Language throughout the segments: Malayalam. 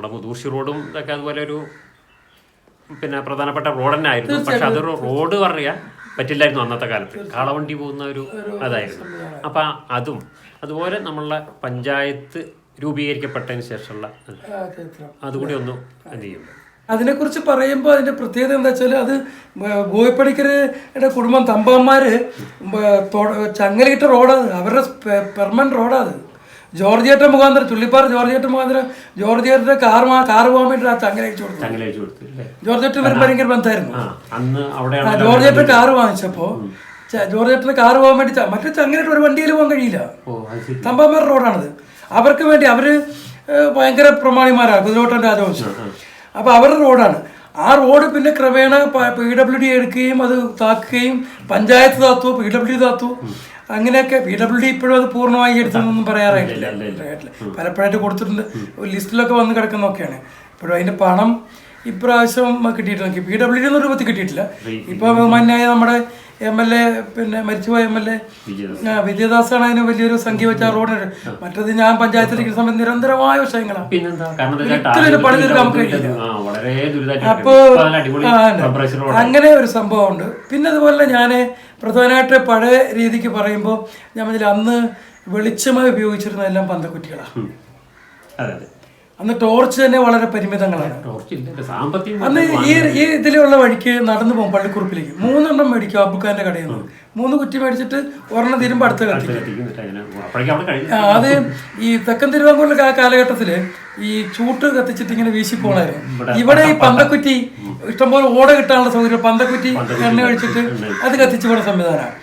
നമ്മുടെ മുതൂർശി റോഡും ഇതൊക്കെ അതുപോലെ ഒരു പിന്നെ പ്രധാനപ്പെട്ട റോഡ് തന്നെ ആയിരുന്നു പക്ഷെ അതൊരു റോഡ് പറയാൻ പറ്റില്ലായിരുന്നു അന്നത്തെ കാലത്ത്. കാളവണ്ടി പോകുന്ന ഒരു അതായിരുന്നു. അപ്പം അതും അതുപോലെ നമ്മളുടെ പഞ്ചായത്ത് രൂപീകരിക്കപ്പെട്ടതിന് ശേഷമുള്ള അതുകൂടി ഒന്ന് എന്ത് ചെയ്യും? അതിനെക്കുറിച്ച് പറയുമ്പോൾ അതിന്റെ പ്രത്യേകത എന്താ വെച്ചാൽ അത് ഗോയപ്പടിക്കരുടെ കുടുംബം തമ്പാന്മാര് ചങ്ങലയിട്ട റോഡാണ് അവരുടെ പെർമനന്റ് റോഡാണ് ജോർജിയേട്ട മുഖാന്തരം ചുള്ളിപ്പാറ ജോർജിയേട്ട മുഖാന്തരം ജോർജിയേട്ടന്റെ കാർ കാർ പോകാൻ വേണ്ടി ആ ചങ്ങല അയച്ചു കൊടുത്തു ജോർജിയേട്ടൻ ഭയങ്കര ബന്ധമായിരുന്നു. ജോർജിയേറ്റ ജോർജിയേട്ടൻ കാർ വാങ്ങിച്ചപ്പോ ജോർജിയേറ്റ കാർ പോകാൻ വേണ്ടി മറ്റേ ചങ്ങലയിട്ട് ഒരു വണ്ടിയിൽ പോകാൻ കഴിയില്ല. തമ്പാമേർ റോഡാണത്. അവർക്ക് വേണ്ടി അവർ ഭയങ്കര പ്രമാണിമാരാണ് കുതിരോട്ടൻ രാജവംശം അപ്പൊ അവരുടെ റോഡാണ്. ആ റോഡ് പിന്നെ ക്രമേണ പി ഡബ്ല്യു ഡി എടുക്കുകയും അത് താക്കുകയും പഞ്ചായത്ത് താത്തു പി ഡബ്ല്യു ഡി താത്തു. അങ്ങനെയൊക്കെ പി ഡബ്ല്യു ഡി ഇപ്പോഴും അത് പൂർണമായി എടുത്തൊന്നും പറയാറായിട്ടില്ല. പലപ്പോഴായിട്ട് കൊടുത്തിട്ടുണ്ട്. ഒരു ലിസ്റ്റിലൊക്കെ വന്ന് കിടക്കുന്നൊക്കെയാണ് ഇപ്പോഴും അതിന്റെ പണം ഇപ്രാവശ്യം കിട്ടിയിട്ടില്ല പി ഡബ്ല്യു ഡി എന്ന രൂപത്തിൽ കിട്ടിയിട്ടില്ല. ഇപ്പൊ ബഹുമാന്യായ നമ്മുടെ എം എൽ എ പിന്നെ മരിച്ചുപോയ എം എൽ എ വിജയദാസാണ് അതിന് വലിയൊരു സംഖ്യ വെച്ച റോഡ് മറ്റത് ഞാൻ പഞ്ചായത്തിലിരിക്കുന്ന സമയത്ത് നിരന്തരമായ വിഷയങ്ങളാണ് ഒരിക്കലും പണി തീർക്കാൻ നമുക്ക് അപ്പോ ഉണ്ട്. അങ്ങനെ ഒരു സംഭവമുണ്ട്. പിന്നെ അതുപോലെ ഞാൻ പ്രധാനമായിട്ട് പഴയ രീതിക്ക് പറയുമ്പോൾ ഞാൻ പറഞ്ഞില്ല അന്ന് വെളിച്ചമായി ഉപയോഗിച്ചിരുന്നതെല്ലാം പന്തക്കുറ്റികളാണ് അതെ. അന്ന് ടോർച്ച് തന്നെ വളരെ പരിമിതങ്ങളാണ്. അന്ന് ഈ ഈ ഇതിലുള്ള വഴിക്ക് നടന്നു പോകും പള്ളിക്കുറിപ്പിലേക്ക്. മൂന്നെണ്ണം മേടിക്കും അബുക്കാന്റെ കടയിൽ നിന്ന്. മൂന്ന് കുറ്റി മേടിച്ചിട്ട് ഒരെണ്ണം തീരുമ്പോൾ അടുത്ത കത്തിക്കും. അത് ഈ തെക്കൻ തിരുവാങ്കൂറിലെ ആ കാലഘട്ടത്തിൽ ഈ ചൂട്ട് കത്തിച്ചിട്ട് ഇങ്ങനെ വീശി പോണായിരുന്നു. ഇവിടെ ഈ പന്തക്കുറ്റി ഇഷ്ടംപോലെ ഓട കിട്ടാനുള്ള സൗകര്യം. പന്തക്കുറ്റി എണ്ണ കഴിച്ചിട്ട്. അത് കത്തിച്ചു പോണ സംവിധാനമാണ്.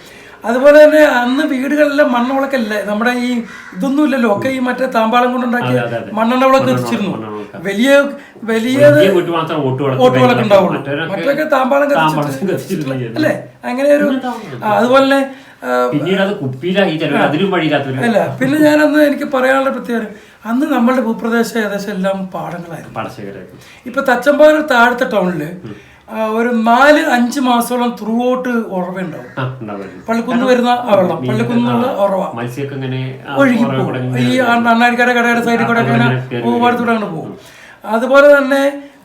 അതുപോലെ തന്നെ അന്ന് വീടുകളിലെല്ലാം മണ്ണവിളക്കല്ലേ നമ്മുടെ ഈ ഇതൊന്നും ഇല്ലല്ലോ ഒക്കെ ഈ മറ്റേ താമ്പാളം കൊണ്ടുണ്ടാക്കിയ. മണ്ണെണ്ണ വിളക്ക് കത്തിച്ചിരുന്നു വലിയ വലിയ ഓട്ട് വിളക്ക് ഉണ്ടാവുള്ളൂ. മറ്റൊക്കെ താമ്പാളം അല്ലെ? അങ്ങനെ ഒരു അതുപോലെ പിന്നീട് അത് അതിലും അല്ല പിന്നെ ഞാനന്ന് എനിക്ക് പറയാനുള്ള പ്രത്യേകത അന്ന് നമ്മളുടെ ഭൂപ്രദേശം ഏകദേശം എല്ലാം പാടങ്ങളായിരുന്നു. ഇപ്പൊ തച്ചമ്പാറ താഴത്തെ ടൗണിൽ ഒരു നാല് അഞ്ച് മാസത്തോളം ത്രൂ ഔട്ട് ഉറവുണ്ടാവും പള്ളിക്കുന്ന് വരുന്ന ആ വെള്ളം പള്ളിക്കുന്നുള്ള ഉറവ. ഒഴുകി പോകും. ഈ അണ്ണാരിക്കര കടയുടെ സൈഡിൽ കൂടെ അങ്ങനെ ഇങ്ങനെ അങ്ങനെ പോകും. അതുപോലെ തന്നെ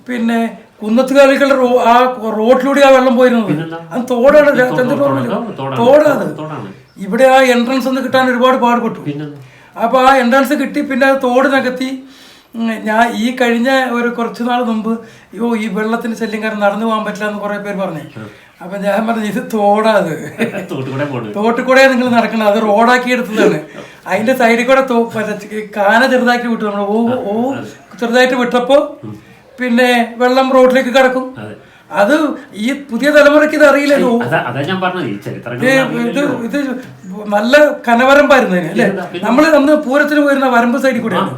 പിന്നെ കുന്നത്തുകാലിക്കുള്ള റോ ആ റോഡിലൂടെ ആ വെള്ളം പോയിരുന്നത്. അത് തോടാണ്. തോടാണ്. ഇവിടെ ആ എൻട്രൻസ് ഒന്ന് കിട്ടാൻ ഒരുപാട് പാടുപെട്ടു. അപ്പൊ ആ എൻട്രൻസ് കിട്ടി പിന്നെ അത് തോട് നികത്തി ഞാൻ ഈ കഴിഞ്ഞ ഒരു കുറച്ച് നാൾ മുമ്പ് അയ്യോ ഈ വെള്ളത്തിന് ശല്യം കാരണം നടന്നു പോകാൻ പറ്റില്ല എന്ന് കുറെ പേര് പറഞ്ഞു. അപ്പൊ ഞാൻ പറഞ്ഞു ഇത് തോടാ അത്. തോട്ടിൽ കൂടെ പോണ് തോട്ടിൽ നിങ്ങൾ നടക്കണം അത് റോഡാക്കി എടുത്തതാണ്. അതിന്റെ സൈഡിൽ കൂടെ കാന ചെറുതാക്കി വിട്ടു. നമ്മൾ ഓ ഓ ചെറുതായിട്ട് വിട്ടപ്പോ പിന്നെ വെള്ളം റോഡിലേക്ക് കിടക്കും. അതെ. ഈ പുതിയ തലമുറയ്ക്ക് ഇത് അറിയില്ലല്ലോ. ഇത് ഇത് നല്ല കനവരമ്പായിരുന്നു അല്ലേ? നമ്മൾ അന്ന് പൂരത്തിന് പോയിരുന്ന വരമ്പ് സൈഡിൽ കൂടെയാണ്.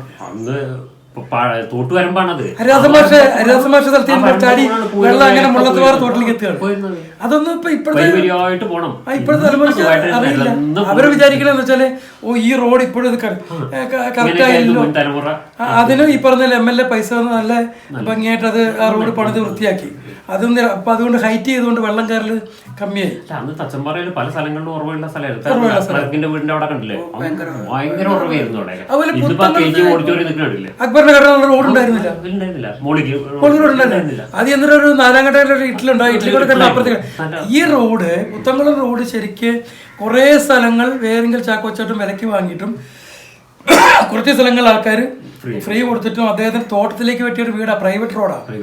തോട്ട് വരമ്പാണത്. ഹരിദാസമാഷ ഹരിദാസമാഷ സ്ഥലത്ത് വെള്ളം അങ്ങനെ മുള്ളത്തുവാറ തോട്ടിലേക്ക് എത്തുകയാണ്. അതൊന്നും ഇപ്പൊ ഇപ്പോഴത്തെ പോണം. ഇപ്പോഴത്തെ തലമുറയ്ക്ക് അറിയില്ല. അവർ വിചാരിക്കണെന്ന് വെച്ചാൽ ഓ ഈ റോഡ് ഇപ്പോഴും ഇത് കറക്റ്റ് ഇങ്ങനെയൊക്കെയായിരുന്നു ആയില്ലോ. മുൻ തലമുറ. ആ, ഈ പറഞ്ഞ എം എൽ എ പൈസ നല്ല ഭംഗിയായിട്ട് അത് ആ റോഡ് പണിത് വൃത്തിയാക്കി. അതൊന്നും അപ്പൊ അതുകൊണ്ട് ഹൈറ്റ് ചെയ്തുകൊണ്ട് വെള്ളം കയറൽ കമ്മിയായി. അന്ന് തച്ചമ്പാറയിൽ പല സ്ഥലങ്ങളിലും ഉറവുള്ള സ്ഥലമായിരുന്നു. വീടിന്റെ അവിടെ കണ്ടില്ലേ? ഭയങ്കര ഉറവായിരുന്നു അക്ബറിന്റെ കട റോഡ് ഉണ്ടായിരുന്നില്ല. മോളിക്ക് റോഡ് ഉണ്ടായിരുന്നില്ല. അത് എന്നിട്ട് ഒരു നാലാം ഘട്ടത്തിൽ ഒരു ഇഡ്ഡലുണ്ടായി ഇഡ്ഡലി കൂടെ കണ്ട അപ്പുറത്തേക്ക് ഈ റോഡ് പുത്തംകുളം റോഡ് ശരിക്ക് കുറേ സ്ഥലങ്ങൾ വേറെങ്കിൽ ചാക്കോച്ചാട്ടും വിലക്ക് വാങ്ങിയിട്ടും കുറച്ച് സ്ഥലങ്ങൾ ആൾക്കാർ ഫ്രീ കൊടുത്തിട്ടും അദ്ദേഹത്തിന് തോട്ടത്തിലേക്ക് പറ്റിയ ഒരു വീടാണ് പ്രൈവറ്റ് റോഡാണ്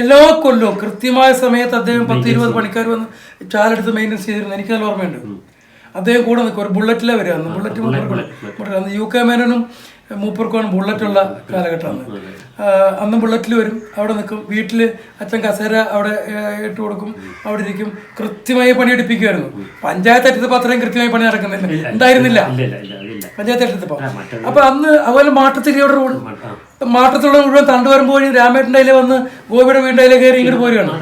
എല്ലാ കൊല്ലവും കൃത്യമായ സമയത്ത് അദ്ദേഹം പത്ത് ഇരുപത് പണിക്കാർ വന്ന് ചാലെടുത്ത് മെയിന്റെസ് ചെയ്തിരുന്നു. എനിക്ക് നല്ല ഓർമ്മയുണ്ട് അദ്ദേഹം കൂടെ നിൽക്കും. ഒരു ബുള്ളറ്റിലെ വരിക. ബുള്ളറ്റ് അന്ന് യു കെ മേനോനും മൂപ്പർക്കുമാണ് ബുള്ളറ്റുള്ള കാലഘട്ടമാണ്. അന്ന് ബുള്ളറ്റിൽ വരും. അവിടെ നിൽക്കും. വീട്ടിൽ അച്ഛൻ കസേര അവിടെ ഇട്ട് കൊടുക്കും. അവിടെ ഇരിക്കും. കൃത്യമായി പണിയെടുപ്പിക്കുമായിരുന്നു പഞ്ചായത്ത് അറ്റത്തപ്പോൾ അത്രയും കൃത്യമായി പണി നടക്കുന്നില്ല. ഉണ്ടായിരുന്നില്ല. പഞ്ചായത്ത് അറ്റത്തപ്പോൾ. അപ്പോൾ അപ്പൊ അന്ന് അതുപോലെ മാട്ടത്തിരിയോട് റോഡ് മാട്ടത്തിലുള്ള മുഴുവൻ തണ്ടുവരുമ്പോ വഴി രാമേട്ടന്റെ അതിലെ വന്ന് ഗോപിയുടെ വീടിന്റെ അതിലെ കയറി ഇങ്ങോട്ട് പോരുകയാണ്.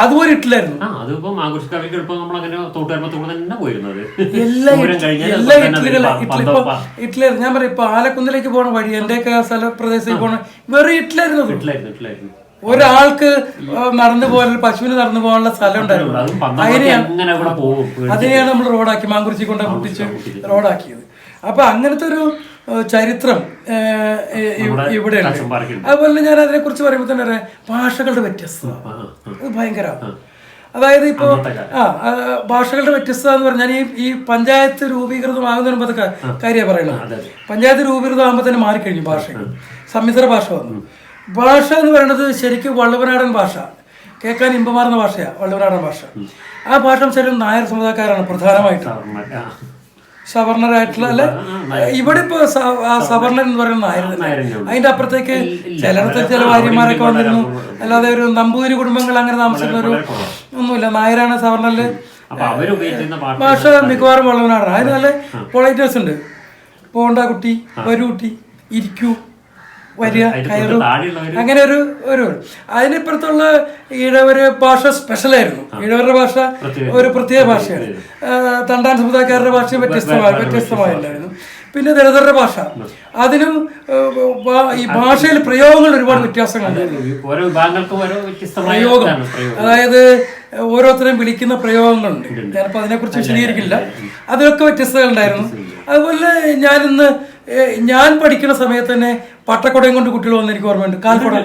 അതുപോലെ ഇട്ടില്ലായിരുന്നു. ആ അതിപ്പം ആഘോഷക്കാർക്ക് എളുപ്പം നമ്മൾ അങ്ങനെ തോട്ടുകാരുമ്പോ തന്നെ പോയിരുന്നത്. എല്ലാ എല്ലാ ഞാൻ പറയാം ഇപ്പൊ ആലക്കുന്നിലേക്ക് പോണ വഴി എന്റെയൊക്കെ സ്ഥല പ്രദേശത്തേക്ക് പോണ വെറും വീട്ടിലായിരുന്നു ഒരാൾക്ക് നടന്നു പോകാൻ പശുവിന് നടന്നു പോകാനുള്ള സ്ഥലം ഉണ്ടായിരുന്നു. അതിനെയാണ് നമ്മൾ റോഡാക്കി മാങ്കുറിച്ചി കൊണ്ട് മുട്ടിച്ച് റോഡാക്കിയത്. അപ്പൊ അങ്ങനത്തെ ഒരു ചരിത്രം ഇവിടെ അതുപോലെ ഞാൻ അതിനെ കുറിച്ച് പറയുമ്പോൾ തന്നെ അറിയാം, ഭാഷകളുടെ വ്യത്യസ്തത. അത് ഭയങ്കര അതായത് ഇപ്പോ ആ ഭാഷകളുടെ വ്യത്യസ്തത എന്ന് പറഞ്ഞാൽ ഈ ഈ പഞ്ചായത്ത് രൂപീകൃതമാകുന്നതിന് മുമ്പത്തെ കാര്യമാണ് പറയുന്നത്. പഞ്ചായത്ത് രൂപീകൃതമാകുമ്പോൾ തന്നെ മാറിക്കഴിഞ്ഞു ഭാഷ. സമ്മിശ്ര ഭാഷ വന്നു. ഭാഷ എന്ന് പറയുന്നത് ശരിക്കും വള്ളുവനാടൻ ഭാഷ. കേൾക്കാൻ ഇമ്പമാർന്ന ഭാഷയാണ് വള്ളുവനാടൻ ഭാഷ. ആ ഭാഷ ശരിക്കും നായർ സമുദായക്കാരാണ് പ്രധാനമായിട്ടും. സവർണരായിട്ടുള്ള അല്ലെ? ഇവിടെ ഇപ്പൊ സവർണൻ എന്ന് പറയുന്ന. നായരന്നെയുള്ളൂ. അതിന്റെ അപ്പുറത്തേക്ക് ചിലയിടത്ത് ചില ഭാര്യമാരൊക്കെ വന്നിരുന്നു. അല്ലാതെ ഒരു നമ്പൂതിരി കുടുംബങ്ങൾ അങ്ങനെ താമസിക്കുന്ന ഒരു ഒന്നുമില്ല. നായരാണ് സവർണൽ ഭാഷ മിക്കവാറും വളവനാടാണ് അതിന് നല്ല പൊളൈറ്റേഴ്സ് ഉണ്ട്. പോണ്ട കുട്ടി വരൂ കുട്ടി ഇരിക്കൂ. വരിക കയറും. അങ്ങനെ ഒരു ഒരു അതിനിപ്പുറത്തുള്ള ഈഴവര് ഭാഷ സ്പെഷ്യലായിരുന്നു ഈഴവരുടെ ഭാഷ ഒരു പ്രത്യേക ഭാഷയാണ്. തണ്ടാൻ സമുദായക്കാരുടെ ഭാഷ വ്യത്യസ്തമായി വ്യത്യസ്തമായില്ലായിരുന്നു പിന്നെ ദളിതരുടെ ഭാഷ. അതിനും ഈ ഭാഷയിൽ പ്രയോഗങ്ങൾ ഒരുപാട് വ്യത്യാസങ്ങളുണ്ട്. വ്യത്യസ്തമായ പ്രയോഗം. അതായത് ഓരോരുത്തരും വിളിക്കുന്ന പ്രയോഗങ്ങളുണ്ട്. ഞാനിപ്പോൾ അതിനെക്കുറിച്ച് വിശദീകരിക്കില്ല. അതിലൊക്കെ വ്യത്യസ്തതകളുണ്ടായിരുന്നു. അതുപോലെ ഞാനിന്ന് ഞാൻ പഠിക്കുന്ന സമയത്ത് തന്നെ പട്ടക്കുടയും കൊണ്ട് കുട്ടികൾ വന്ന് എനിക്ക് ഓർമ്മയുണ്ട്. കാൽക്കുട.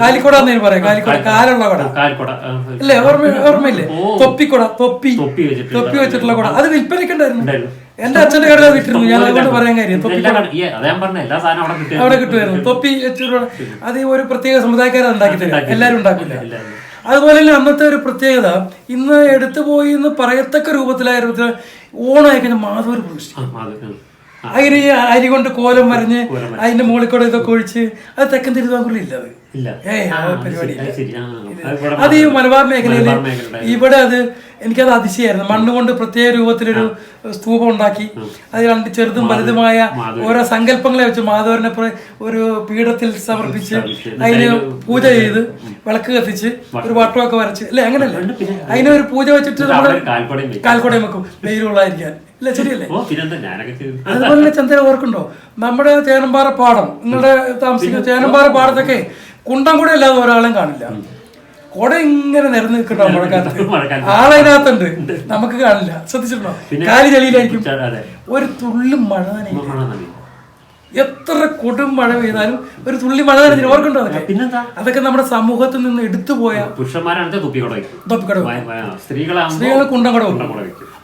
കാലിക്കുട എന്ന് പറയാം. കാലിക്കുട. കാലുള്ള കുട. അല്ലേ ഓർമ്മ ഓർമ്മയില്ലേ? തൊപ്പിക്കുട. തൊപ്പി. തൊപ്പി വെച്ചിട്ടുള്ള കുട. അത് വിൽപ്പനക്കുണ്ടായിരുന്നു ഉണ്ടായിരുന്നു. എന്റെ അച്ഛന്റെ കടയിൽ വിട്ടിരുന്നു ഞാൻ അതുകൊണ്ട് പറയാൻ കാര്യം. തൊപ്പി അവിടെ കിട്ടുമായിരുന്നു. തൊപ്പി വെച്ചിട്ടുള്ള അത് ഒരു പ്രത്യേക സമുദായക്കാരെ ഉണ്ടാക്കി തരും. എല്ലാവരും ഉണ്ടാക്കില്ല അതുപോലെ തന്നെ അന്നത്തെ ഒരു പ്രത്യേകത ഇന്ന് എടുത്തു പോയി എന്ന് പറയത്തക്ക രൂപത്തിലായിരുന്നു ഓണമായി കഴിഞ്ഞാൽ മാധവർ പ്രതിഷ്ഠ ഈ അരി കൊണ്ട് കോലം വരഞ്ഞ് അതിന്റെ മുകളിൽ കൂടെ ഇതൊക്കെ ഒഴിച്ച് അത് തെക്കൻ തിരുവിതാംകൂറിൽ ഇല്ല അത്. പരിപാടി അത് ഈ മലബാർ മേഖലയിൽ ഇവിടെ അത് എനിക്കത് അതിശയായിരുന്നു മണ്ണ് കൊണ്ട് പ്രത്യേക രൂപത്തിലൊരു സ്തൂപം ഉണ്ടാക്കി. അത് രണ്ട് ചെറുതും വലുതുമായ ഓരോ സങ്കല്പങ്ങളെ വെച്ച് മാധവരനെ ഒരു പീഠത്തിൽ സമർപ്പിച്ച് അതിന് പൂജ ചെയ്ത് വിളക്ക് കത്തിച്ച് ഒരു വട്ടമൊക്കെ വരച്ച്. അല്ലെ അങ്ങനെയല്ല അതിനൊരു ഒരു പൂജ വെച്ചിട്ട് വെച്ചു. കാൽക്കോടയം വെക്കും. വെയിലുള്ളായിരിക്കാൻ ഇല്ല ശരിയല്ലേ? അതുപോലെ തന്നെ ചന്ദ്ര ഓർക്കുണ്ടോ നമ്മുടെ ചേനമ്പാറ പാടം നിങ്ങളുടെ താമസിക്കുന്ന ചേനമ്പാറ പാടത്തൊക്കെ കുണ്ടം കൂടെ അല്ലാതെ ഒരാളും കാണില്ല. കുട ഇങ്ങനെ നിരന്ന് നിൽക്കണ്ടോ മഴക്കാലത്ത്. ആളതിനകത്തുണ്ട്. നമുക്ക് കാണില്ല. ശ്രദ്ധിച്ചിട്ടുണ്ടോ? കാലി ചെളിയിലായിരിക്കും. ഒരു തുള്ളി മഴ തന്നെ എത്ര കൊടും മഴ പെയ്താലും ഒരു തുള്ളി മഴ തന്നെ ഓർക്കുണ്ടോ അതൊക്കെ? പിന്നെന്താ? അതൊക്കെ നമ്മുടെ സമൂഹത്തിൽ നിന്ന് എടുത്തുപോയ പുരുഷന്മാരാണ് സ്ത്രീകളെ കുണ്ടം കട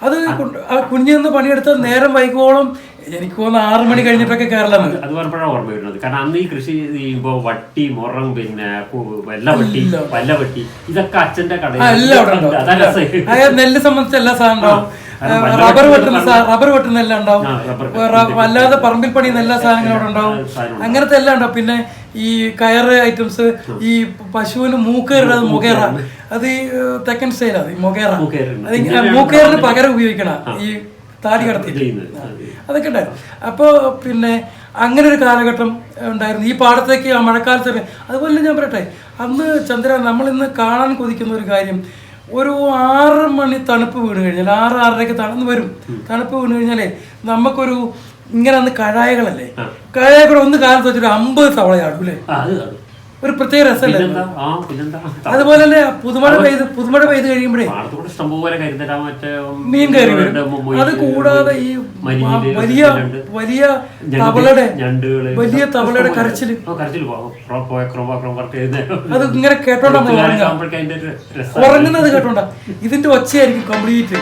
അത് കുഞ്ഞിന്ന് പണിയെടുത്ത നേരം വൈകോളം എനിക്ക് തോന്നുന്നു ആറ് മണി കഴിഞ്ഞിട്ടൊക്കെ കേരളം അത് പറഞ്ഞപ്പോഴാണ് ഓർമ്മ വരുന്നത്. കാരണം അന്ന് ഈ കൃഷി ചെയ്യുമ്പോ വട്ടി മുറം പിന്നെ വെള്ളവട്ടി വെല്ലവട്ടി വല്ലവട്ടി ഇതൊക്കെ അച്ഛന്റെ കടയിൽ എല്ലാം നെല്ല് സംബന്ധിച്ച എല്ലാ സാധനം ഉണ്ടാവും. കാരണം വല്ല റബ്ബർ വെട്ടുന്ന റബ്ബർ വെട്ടുന്ന എല്ലാം ഉണ്ടാവും. വല്ലാതെ അല്ലാതെ പറമ്പിൽ പണിയുന്ന എല്ലാ സാധനങ്ങളും അവിടെ ഉണ്ടാവും. അങ്ങനത്തെ എല്ലാം ഉണ്ടാവും. പിന്നെ ഈ കയർ ഐറ്റംസ് ഈ പശുവിന് മൂക്കേറുന്നത് മുഖേറ അത് ഈ തെക്കൻ മൂക്കേറുണ്ട്. അത് ഈ മൂക്കേറിന് പകരം ഉപയോഗിക്കണ ഈ താടി കടത്തി. അതൊക്കെ ഉണ്ടായിരുന്നു. അപ്പോൾ പിന്നെ അങ്ങനെ ഒരു കാലഘട്ടം ഉണ്ടായിരുന്നു. ഈ പാടത്തേക്ക് ആ മഴക്കാലത്ത് തന്നെ അതുപോലെ ഞാൻ പറയട്ടെ അന്ന് ചന്ദ്ര നമ്മൾ ഇന്ന് കാണാൻ കൊതിക്കുന്ന ഒരു കാര്യം ഒരു ആറ് മണി തണുപ്പ് വീണ് കഴിഞ്ഞാൽ ആറ് ആറരയ്ക്ക് തണുന്ന് വരും. തണുപ്പ് വീണ് കഴിഞ്ഞാലേ നമുക്കൊരു ഇങ്ങനെ അന്ന് കഴായകളല്ലേ? കഴായകൾ ഒന്ന് കാലത്ത് വെച്ചിട്ട് അമ്പത് തവളയാടും അല്ലേ? അത് അത്. ഒരു പ്രത്യേക രസമല്ലേ? അതുപോലെ തന്നെ പുതുമഴ പെയ്ത് പുതുമഴ പെയ്ത് കഴിയുമ്പോഴേ മീൻ കയറി വരും. അത് കൂടാതെ ഈ വലിയ വലിയ തവളയുടെ വലിയ തവളയുടെ കരച്ചിൽ. അത് ഇങ്ങനെ കേട്ടോണ്ടാ ഉറങ്ങുന്നത് കേട്ടോണ്ടാ. ഇതിന്റെ ഒച്ചയായിരിക്കും കംപ്ലീറ്റ്